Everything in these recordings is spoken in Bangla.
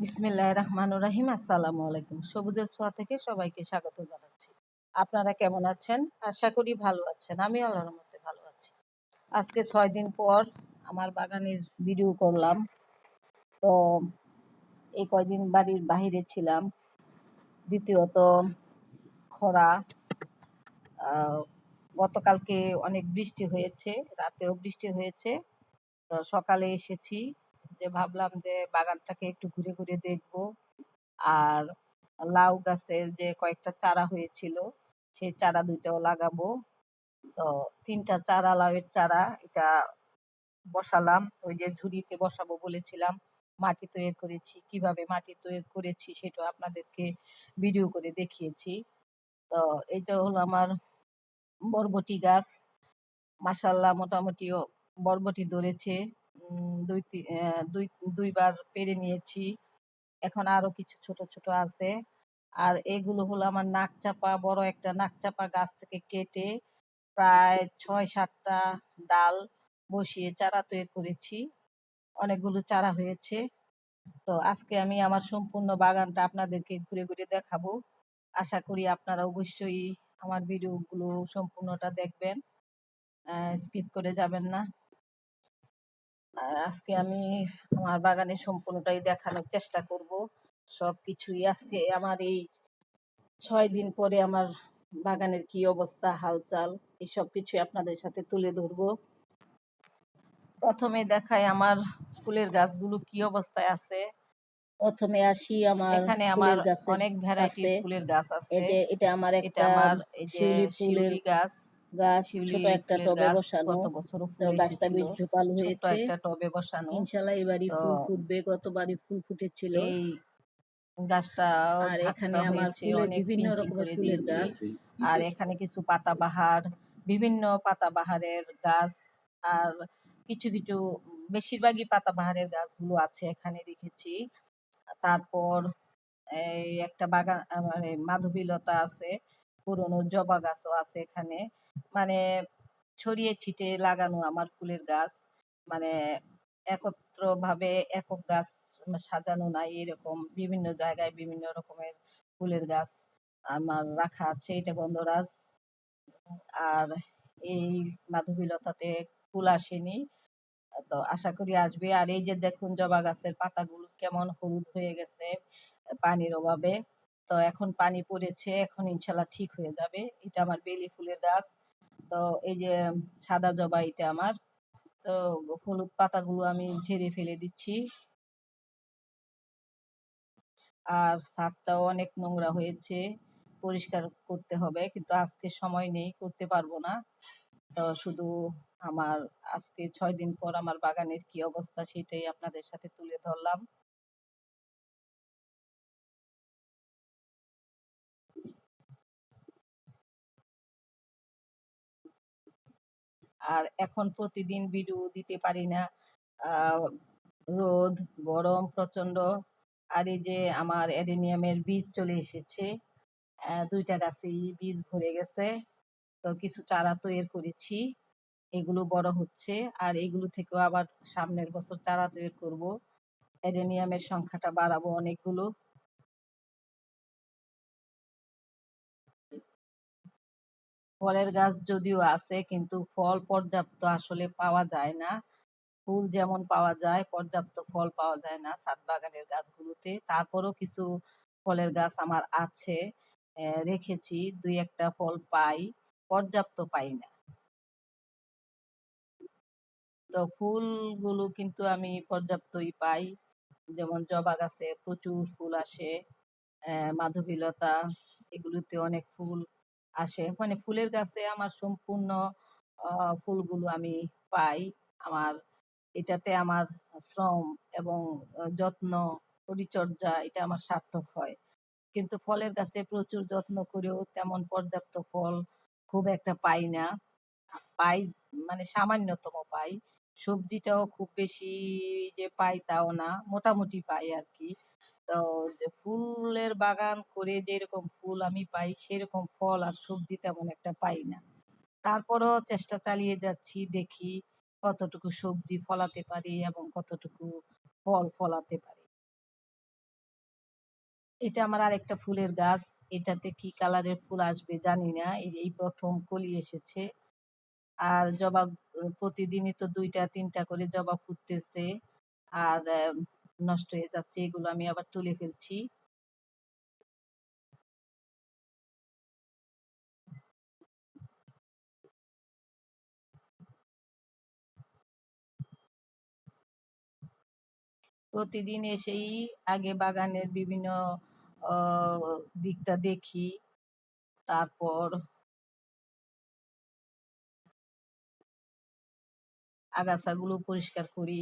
বিসমিল্লাহ রহমান রাহিম। আসসালামু আলাইকুম। সবুজের ছোঁয়া থেকে সবাইকে স্বাগত জানাচ্ছি। আপনারা কেমন আছেন? আশা করি ভালো আছেন। আমি আল্লাহর মধ্যে ভালো আছি। আজকে ছয় দিন পর আমার বাগানের ভিডিও করলাম। তো এই কয়দিন বাড়ির বাহিরে ছিলাম। দ্বিতীয়ত খরা। গতকালকে অনেক বৃষ্টি হয়েছে। রাতেও বৃষ্টি হয়েছে। তো সকালে এসেছি। যে ভাবলাম যে বাগানটাকে একটু ঘুরে ঘুরে দেখব। আর লাউ গাছের যে কয়েকটা চারা হয়েছিল, সেই চারা দুইটাও লাগাবো। তো তিনটা চারা, লাউয়ের চারা, এটা বসালাম। ওই যে ঝুড়িতে বসাবো বলেছিলাম, মাটি তৈরি করেছি। কীভাবে মাটি তৈরি করেছি সেটা আপনাদেরকে ভিডিও করে দেখিয়েছি। তো এইটা হলো আমার বরবটি গাছ। মাসাল্লাহ মোটামুটি বরবটি ধরেছে। দুই দুই, দুইবার পেরে নিয়েছি। এখন আরও কিছু ছোট ছোট আছে। আর এগুলো হলো আমার নাক চাপা বড় একটা নাক চাপা গাছ থেকে কেটে প্রায় ছয় সাতটা ডাল বসিয়ে চারা তৈরি করেছি। অনেকগুলো চারা হয়েছে। তো আজকে আমি আমার সম্পূর্ণ বাগানটা আপনাদেরকে ঘুরে ঘুরে দেখাবো। আশা করি আপনারা অবশ্যই আমার ভিডিওগুলো সম্পূর্ণটা দেখবেন। স্কিপ করে যাবেন না। আজকে আমি আমার বাগানের সম্পূর্ণটাই দেখানোর চেষ্টা করব। সব কিছুই আজকে আমার এই ছয় দিন পরে আমার বাগানের কি অবস্থা হালচাল এই সব কিছুই আপনাদের সাথে তুলে ধরবো। প্রথমে দেখায় আমার ফুলের গাছগুলো কি অবস্থায় আছে। প্রথমে আসি আমার এখানে আমার অনেক ভ্যারাইটি ফুলের গাছ আছে। এটা আমার একটা আমার এই যে ফুলের গাছ। গাছ ছোট একটা টবে বসানো। গাছটা বেশ ঝোপাল হয়েছে। একটা টবে বসানো। ইনশাআল্লাহ এবারই ফুল ফুটবে গতবারই ফুল ফুটেছিল। এই গাছটা আর এখানে আমার ফুলের বিভিন্ন রকমের ফুলের গাছ। আর এখানে কিছু পাতাবাহার বিভিন্ন পাতাবাহারের গাছ আর কিছু কিছু বেশিরভাগই পাতাবাহারের গাছগুলো আছে এখানে রেখেছি তারপর এই একটা বাগান মানে মাধবীলতা আছে পুরনো জবা গাছও আছে এখানে। মানে ছড়িয়ে ছিটে লাগানো আমার ফুলের গাছ। মানে একত্র ভাবে একক গাছ সাজানো নাই এরকম। বিভিন্ন জায়গায় বিভিন্ন রকমের ফুলের গাছ আমার রাখা আছে, এটা গন্ধরাজ আর এই মাধবীলতাতে ফুল আসেনি। তো আশা করি আসবে। আর এই যে দেখুন, জবা গাছের পাতাগুলো কেমন হলুদ হয়ে গেছে পানির অভাবে। তো এখন পানি পড়েছে, এখন ইনশাল্লাহ ঠিক হয়ে যাবে। এটা আমার বেলি ফুলের গাছ। তো এই যে সাদা জবা এটা আমার, তো হলুদ পাতাগুলো আমি ঝেড়ে ফেলে দিচ্ছি। আর ছাদটাও অনেক নোংরা হয়েছে, পরিষ্কার করতে হবে, কিন্তু আজকে সময় নেই, করতে পারব না। তো শুধু আমার আজকে ছয় দিন পর আমার বাগানের কি অবস্থা সেটাই আপনাদের সাথে তুলে ধরলাম। আর এখন প্রতিদিন ভিডিও দিতে পারি না। রোদ, গরম প্রচণ্ড আর এই যে আমার অ্যাডেনিয়ামের বীজ চলে এসেছে। দুইটা গাছেই বীজ ভরে গেছে। তো কিছু চারা তৈরি করেছি। এগুলো বড় হচ্ছে। আর এগুলো থেকেও আবার সামনের বছর চারা তৈরি করব। অ্যাডেনিয়ামের সংখ্যাটা বাড়াবো অনেকগুলো। ফলের গাছ যদিও আছে, কিন্তু ফল পর্যাপ্ত আসলে পাওয়া যায় না। ফুল যেমন পাওয়া যায়, পর্যাপ্ত ফল পাওয়া যায় না ছাদ বাগানের গাছগুলোতে। তারপরও কিছু ফলের গাছ আমার আছে রেখেছি, দুই একটা ফল পাই, পর্যাপ্ত পাই না। তো ফুলগুলো কিন্তু আমি পর্যাপ্তই পাই। যেমন জবা গাছে প্রচুর ফুল আসে মাধবীলতা, এগুলোতে অনেক ফুল আসে। মানে ফুলের গাছে আমার সম্পূর্ণ ফুলগুলো আমি পাই। আমার এটাতে আমার শ্রম এবং যত্ন, পরিচর্যা, এটা আমার সার্থক হয়। কিন্তু ফলের গাছে প্রচুর যত্ন করেও তেমন পর্যাপ্ত ফল খুব একটা পাই না। পাই মানে সামান্যতম পাই। সবজিটাও খুব বেশি যে পাই তাও না, মোটামুটি পাই আর কি। তো ফুলের বাগান করে যেরকম ফুল আমি পাই, সেরকম ফল আর সবজি তেমন একটা পাই না। তারপরও চেষ্টা চালিয়ে যাচ্ছি, দেখি কতটুকু সবজি ফলাতে পারি এবং কতটুকু ফল ফলাতে পারি। এটা আমার আরেকটা ফুলের গাছ। এটাতে কি কালারের ফুল আসবে জানি না। এই প্রথম কলি এসেছে। আর জবা, প্রতিদিনই তো দুইটা, তিনটা করে জবা ফুটতেছে। আর নষ্ট হয়ে যাচ্ছে, এগুলো আমি আবার তুলে ফেলছি। প্রতিদিন এসেই আগে বাগানের বিভিন্ন দিকটা দেখি, তারপর আগাছাগুলো পরিষ্কার করি।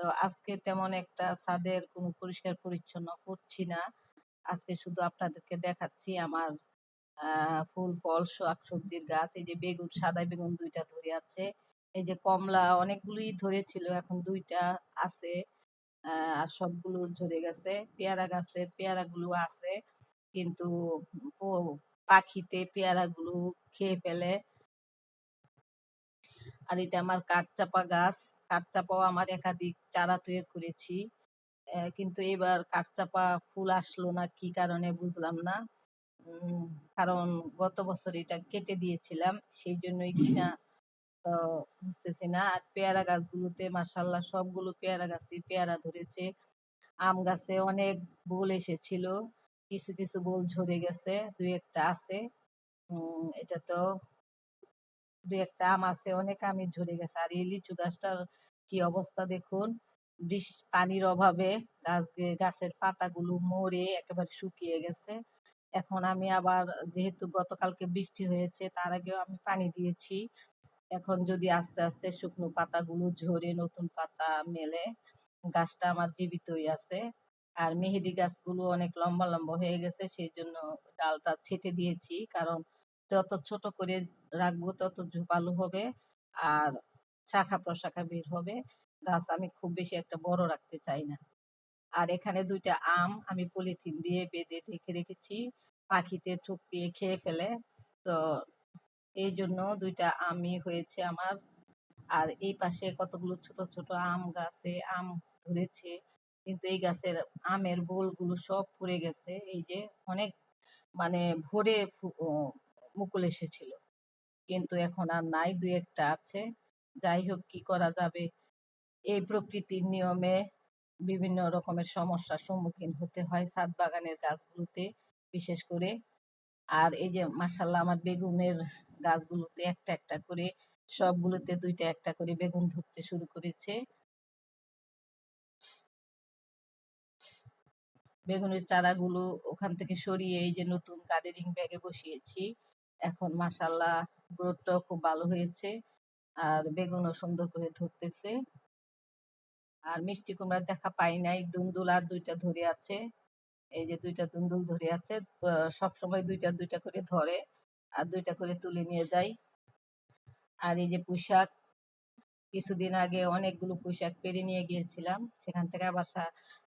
তো আজকে তেমন একটা ছাদের কোনো পরিষ্কার পরিচ্ছন্ন করছি না। আজকে শুধু আপনাদেরকে দেখাচ্ছি আমার ফুল, ফল শাকসবজির গাছ, এই যে বেগুন, সাদা বেগুন দুইটা ধরে আছে। এই যে কমলা অনেকগুলোই ধরেছিল, এখন দুইটা আছে আর সবগুলো ঝরে গেছে। পেয়ারা গাছের পেয়ারাগুলো আছে, কিন্তু পাখিতে পেয়ারাগুলো খেয়ে ফেলে। আর এটা আমার কাঠচাপা গাছ। কাঠচাপাও আমার একাধিক চারা তৈরি করেছি। কিন্তু এবার কাঠচাপা ফুল আসলো না, কি কারণে বুঝলাম না। কারণ গত বছর এটা কেটে দিয়েছিলাম, সেই জন্যই কিনা বুঝতেছি না। আর পেয়ারা গাছগুলোতে মাসাল্লাহ সবগুলো পেয়ারা গাছই পেয়ারা ধরেছে। আম গাছে অনেক বোল এসেছিল, কিছু কিছু বোল ঝরে গেছে দু একটা আছে। এটা তো দুই একটা আম আছে, অনেক আমি ঝরে গেছে। আর এই লিচু গাছটার কি অবস্থা দেখুন? বৃষ, পানির অভাবে গাছ, গাছের পাতাগুলো মরে একেবারে শুকিয়ে গেছে। এখন আমি আবার, যেহেতু গতকালকে বৃষ্টি হয়েছে, তার আগেও আমি পানি দিয়েছি। এখন যদি আস্তে আস্তে শুকনো পাতাগুলো ঝরে নতুন পাতা মেলে, গাছটা আমার জীবিতই আছে। আর মেহেদি গাছগুলো অনেক লম্বা লম্বা হয়ে গেছে, সেই জন্য ডালটা ছেটে দিয়েছি। কারণ যত ছোট করে রাখব, তত ঝোপালো হবে আর শাখা প্রশাখা বের হবে। গাছ আমি খুব বেশি একটা বড় রাখতে চাই না। আর এখানে দুইটা আম আমি পলিথিন দিয়ে বেঁধে ঢেকে রেখেছি। পাখিতে ঠুকিয়ে খেয়ে ফেলে। তো এই জন্য দুইটা আমই হয়েছে আমার। আর এই পাশে কতগুলো ছোট ছোট আম গাছে আম ধরেছে। কিন্তু এই গাছের আমের বোলগুলো সব পড়ে গেছে। এই যে অনেক মানে ভরে মুকুল এসেছিল। কিন্তু এখন আর নাই, দুই একটা আছে। যাই হোক, কি করা যাবে? এই প্রকৃতির নিয়মে বিভিন্ন রকমের সমস্যার সম্মুখীন হতে হয় ছাদ বাগানের গাছগুলোতে, বিশেষ করে। আর এই যে মাসাল্লাহ আমার বেগুনের গাছগুলোতে একটা একটা করে, সবগুলোতে দুইটা একটা করে বেগুন ধরতে শুরু করেছে। বেগুনের চারাগুলো ওখান থেকে সরিয়ে এই যে, নতুন গার্ডেনিং ব্যাগে বসিয়েছি। এখন মাসাল্লাহ গ্রোথটাও খুব ভালো হয়েছে। আর বেগুনও সুন্দর করে ধরতেছে। আর মিষ্টি কুমড়ার দেখা পাই নাই দুন্দুল আর দুইটা ধরে আছে। এই যে দুইটা দুন্দুল ধরে আছে সব সময় দুইটা দুইটা করে ধরে আর দুইটা করে তুলে নিয়ে যাই। আর এই যে পোশাক কিছুদিন আগে অনেকগুলো পোশাক পেরে নিয়ে গিয়েছিলাম। সেখান থেকে আবার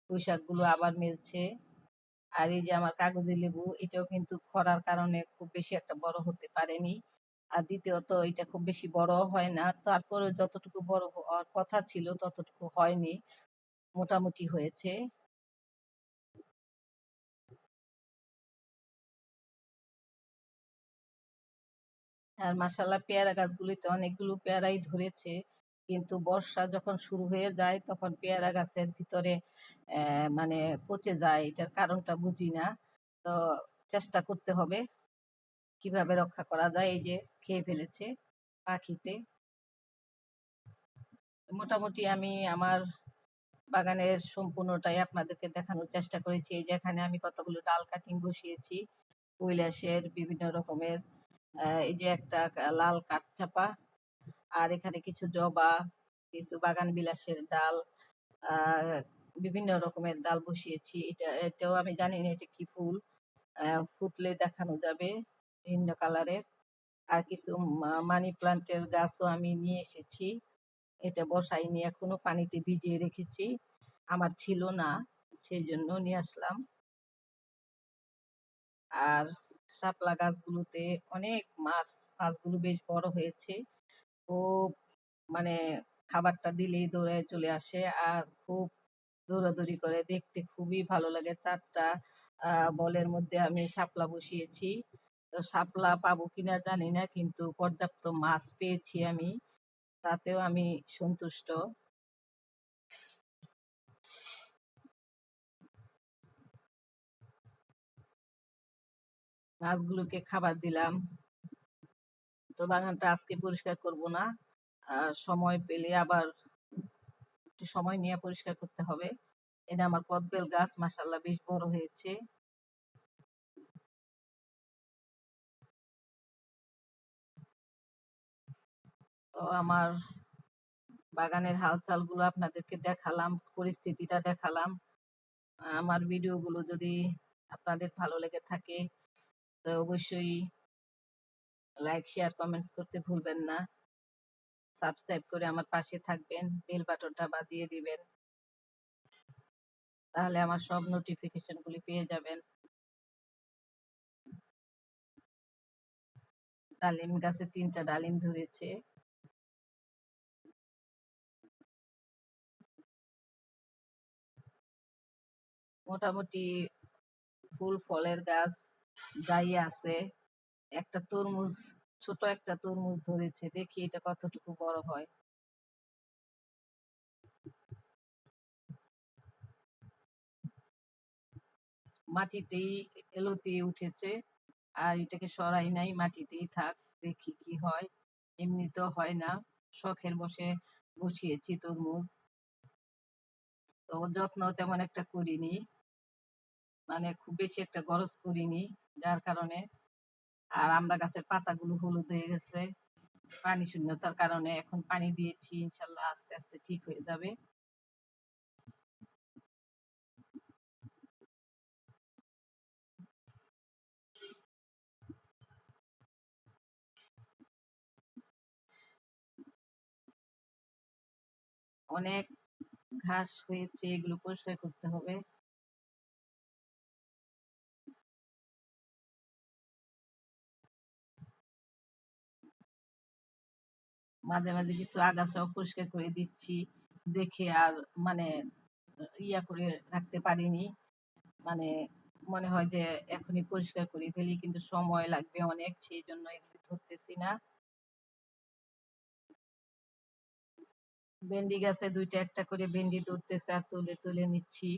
পোশাকগুলো আবার মিলছে। আর এই যে আমার কাগজি লেবু, এটাও কিন্তু খরার কারণে খুব বেশি একটা বড় হতে পারেনি। আর দ্বিতীয়ত, এটা খুব বেশি বড় হয় না। তারপরে যতটুকু বড় হওয়ার কথা ছিল, ততটুকু হয়নি। মোটামুটি হয়েছে। আর মাসাল্লাহ পেয়ারা গাছগুলিতে অনেকগুলো পেয়ারাই ধরেছে। কিন্তু বর্ষা যখন শুরু হয়ে যায়, তখন পেয়ারা গাছের ভিতরে মানে পচে যায়, এটার কারণটা বুঝি না। তো চেষ্টা করতে হবে কীভাবে রক্ষা করা যায়, এই যে খেয়ে ফেলেছে পাখিতে। মোটামুটি আমি আমার বাগানের সম্পূর্ণটাই আপনাদেরকে দেখানোর চেষ্টা করেছি। এই যে এখানে আমি কতগুলো ডাল কাটিং বসিয়েছি, কৈলাসের বিভিন্ন রকমের এই যে একটা লাল কাঠচাপা আর এখানে কিছু জবা, কিছু বাগান বিলাসের ডাল বিভিন্ন রকমের ডাল বসিয়েছি। এটা, এটাও আমি জানি না এটা কি ফুল। ফুটলে দেখানো যাবে ভিন্ন কালারের আর কিছু মানি প্লান্টের গাছও আমি নিয়ে এসেছি। এটা বসাইনি, এখনও পানিতে ভিজিয়ে রেখেছি। আমার ছিল না, সেই জন্য নিয়ে আসলাম। আর শাপলা গাছগুলোতে অনেক মাছ, মাছগুলো বেশ বড় হয়েছে। খুব মানে খাবারটা দিলেই দৌড়ে চলে আসে। আর খুব দৌড়াদৌড়ি করে। দেখতে খুবই ভালো লাগে চারটা বলের মধ্যে আমি শাপলা বসিয়েছি। তো শাপলা পাবো কিনা জানি না, কিন্তু পর্যাপ্ত মাছ পেয়েছি আমি। তাতেও আমি সন্তুষ্ট। মাছগুলোকে খাবার দিলাম। তো বাগানটা আজকে পরিষ্কার করব না। সময় পেলে আবার একটু সময় নিয়ে পরিষ্কার করতে হবে। এটা আমার কদবেল গাছ মাসাল্লাহ বেশ বড় হয়েছে। তো আমার বাগানের হালচালগুলো আপনাদেরকে দেখালাম, পরিস্থিতিটা দেখালাম। আমার ভিডিওগুলো যদি আপনাদের ভালো লেগে থাকে, তো অবশ্যই লাইক শেয়ার কমেন্টস করতে ভুলবেন না। সাবস্ক্রাইব করে আমার পাশে থাকবেন। বেল বাটনটা বাজিয়ে দিবেন। তাহলে আমার সব নোটিফিকেশন গুলি পেয়ে যাবেন। ডালিম গাছে তিনটা ডালিম ধরেছে। মোটামুটি ফুল, ফলের গাছ যাই আছে। একটা তরমুজ, ছোট একটা তরমুজ ধরেছে। দেখি এটা কতটুকু বড় হয়। মাটিতেই এলোতে উঠেছে। আর এটাকে সরাই নাই, মাটিতেই থাক, দেখি কি হয়। এমনিতেও হয় না। শখের বসে বসিয়েছি তরমুজ। তো যত্ন তেমন একটা করিনি। মানে খুব বেশি একটা গরজ করিনি, যার কারণে আর আমরা গাছের পাতাগুলো হলুদ হয়ে গেছে। পানি শূন্যতার কারণে এখন পানি দিয়েছি, ইনশাল্লাহ আস্তে আস্তে ঠিক হয়ে যাবে। অনেক ঘাস হয়েছে এগুলো পরিষ্কার করতে হবে। মাঝে মাঝে কিছু আগাছাও পরিষ্কার করে দিচ্ছি। দেখে আর মানে ইয়া করে রাখতে পারিনি। মানে মনে হয় যে এখনই পরিষ্কার করে ফেলি, কিন্তু সময় লাগবে অনেক, সেই জন্য এগুলি ধরতেছি না। ভেন্ডি গাছে দুইটা একটা করে ভেন্ডি ধরতেছে আর তুলে তুলে নিচ্ছি।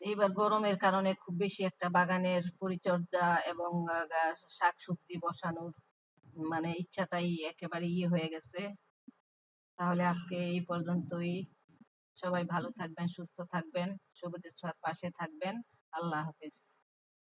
এইবার গরমের কারণে খুব বেশি একটা বাগানের পরিচর্যা এবং শাক সবজি বসানোর মানে ইচ্ছাটাই একেবারে ইয়ে হয়ে গেছে। তাহলে আজকে এই পর্যন্তই। সবাই ভালো থাকবেন, সুস্থ থাকবেন সবুজের ছোঁয়ার পাশে থাকবেন। আল্লাহ হাফিজ।